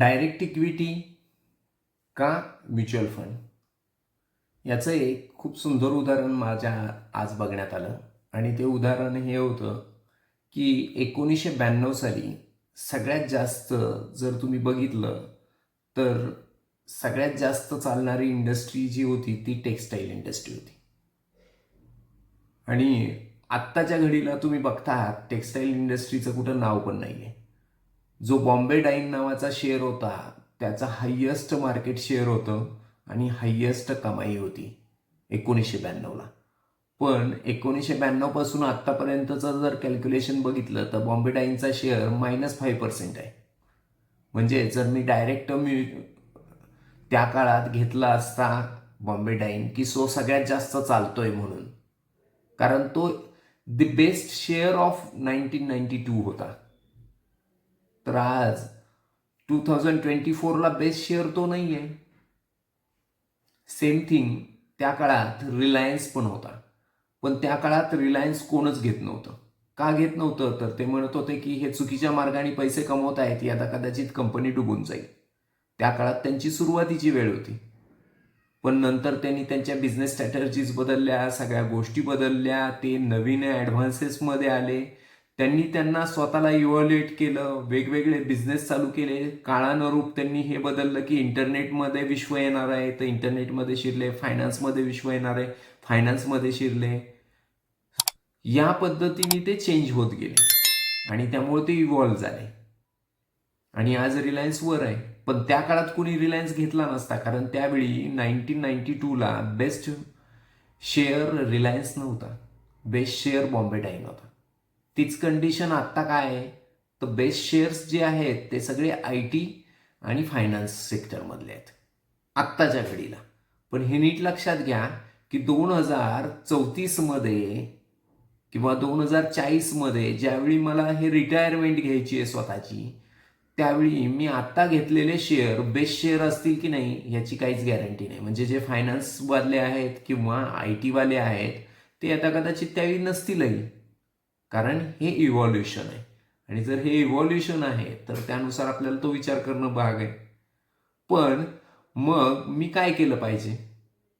Direct equity का mutual fund? याचं एक खूप सुंदर उदाहरण माझ्या आज बघण्यात आलं. आणि ते उदाहरण हे होतं की एकोणीसशे ब्याण्णव साली सगळ्यात जास्त जर तुम्ही बघितलं तर सगळ्यात जास्त चालणारी इंडस्ट्री जी होती ती टेक्स्टाईल इंडस्ट्री होती. आणि आत्ताच्या घडीला तुम्ही बघता टेक्स्टाईल इंडस्ट्रीचं कुठं नाव पण नाही आहे जो बॉम्बे डाईन नावाचा शेअर होता त्याचा हायेस्ट मार्केट शेअर होतं आणि हायेस्ट कमाई होती एकोणीसशे ब्याण्णवला पण एकोणीसशे ब्याण्णवपासून आत्तापर्यंतचं जर कॅल्क्युलेशन बघितलं तर बॉम्बे डाईनचा शेअर मायनस फाईव्ह पर्सेंट आहे. म्हणजे जर मी डायरेक्ट मी त्या काळात घेतला असता बॉम्बे डाईन की सो सगळ्यात जास्त चालतोय म्हणून. कारण तो the best share of nineteen ninety two होता. तर आज टू थाउजंड ट्वेंटी फोरला बेस्ट शेअर तो नाही आहे सेम थिंग त्या काळात रिलायन्स पण होता. पण त्या काळात रिलायन्स कोणच घेत नव्हतं. का घेत नव्हतं? तर ते म्हणत होते की हे चुकीच्या मार्गाने पैसे कमवत आहेत आता कदाचित कंपनी डुबून जाईल. त्या काळात त्यांची सुरुवातीची वेळ होती. पण नंतर त्यांनी त्यांच्या बिझनेस स्ट्रॅटर्जीज बदलल्या सगळ्या गोष्टी बदलल्या ते नवीन ॲडव्हान्सेसमध्ये आले. त्यांनी त्यांना स्वतःला इव्हॉल्युएट केलं वेगवेगळे बिझनेस चालू केले. काळानुरूप त्यांनी हे बदललं की इंटरनेटमध्ये विश्व येणार आहे. तर इंटरनेटमध्ये शिरले फायनान्समध्ये विश्व येणार आहे. फायनान्समध्ये शिरले. या पद्धतीने ते चेंज होत गेले. आणि त्यामुळे ते इव्हॉल्व झाले. आणि आज रिलायन्स वर आहे. पण त्या काळात कुणी रिलायन्स घेतला नसता. कारण त्यावेळी नाईन्टीन नाईन्टी टूला बेस्ट शेअर रिलायन्स नव्हता. बेस्ट शेअर बॉम्बे टाईम होता तीच कंडिशन आत्ता काय आहे? तर बेस्ट शेअर्स जे आहेत ते सगळे आय टी आणि फायनान्स सेक्टरमधले आहेत. आत्ताच्या घडीला. पण हे नीट लक्षात घ्या की दोन हजार चौतीसमध्ये किंवा दोन हजार चाळीसमध्ये ज्यावेळी मला हे रिटायरमेंट घ्यायची आहे स्वतःची त्यावेळी मी आत्ता घेतलेले शेअर बेस्ट शेअर असतील की नाही याची काहीच गॅरंटी नाही. म्हणजे जे फायनान्सवाले आहेत किंवा आय टीवाले आहेत ते आता कदाचित त्यावेळी नसतीलही. कारण हे इव्हॉल्युशन आहे. आणि जर हे इव्हॉल्युशन आहे तर त्यानुसार आपल्याला तो विचार करणं भाग आहे. पण मग मी काय केलं पाहिजे?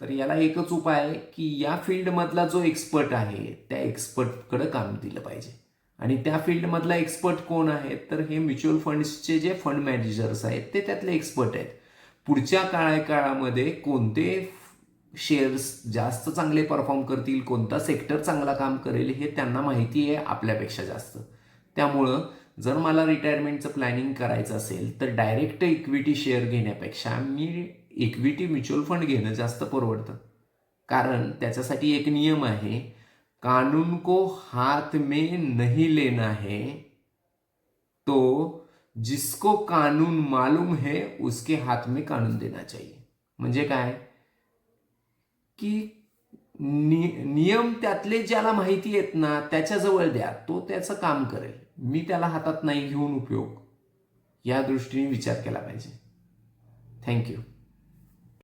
तर याला एकच उपाय आहे की या फील्डमधला जो एक्सपर्ट आहे त्या एक्सपर्टकडं काम दिलं पाहिजे. आणि त्या फील्डमधला एक्सपर्ट कोण आहेत तर हे म्युच्युअल फंड्सचे जे फंड मॅनेजर्स आहेत ते त्यातले एक्सपर्ट आहेत. पुढच्या काळा काळामध्ये कोणते शेअर्स जास्त चांगले परफॉर्म करतील कोणता सेक्टर चांगला काम करेल हे त्यांना माहिती आहे आपल्यापेक्षा जास्त. त्यामुळं जर मला रिटायरमेंटचं प्लॅनिंग करायचं असेल तर डायरेक्ट इक्विटी शेअर घेण्यापेक्षा मी इक्विटी म्युच्युअल फंड घेणं जास्त परवडतं. कारण त्याच्यासाठी एक नियम आहे कानून को हात में नहीं लेना है. तो जिसको कानून मालूम है उसके हाथ में कानून देना चाहिए. म्हणजे काय? की नि नियम त्यातले ज्याला माहिती आहेत ना त्याच्याजवळ द्या तो त्याचं काम करेल. मी त्याला हातात नाही घेऊन उपयोग. या दृष्टीने विचार केला पाहिजे. थँक्यू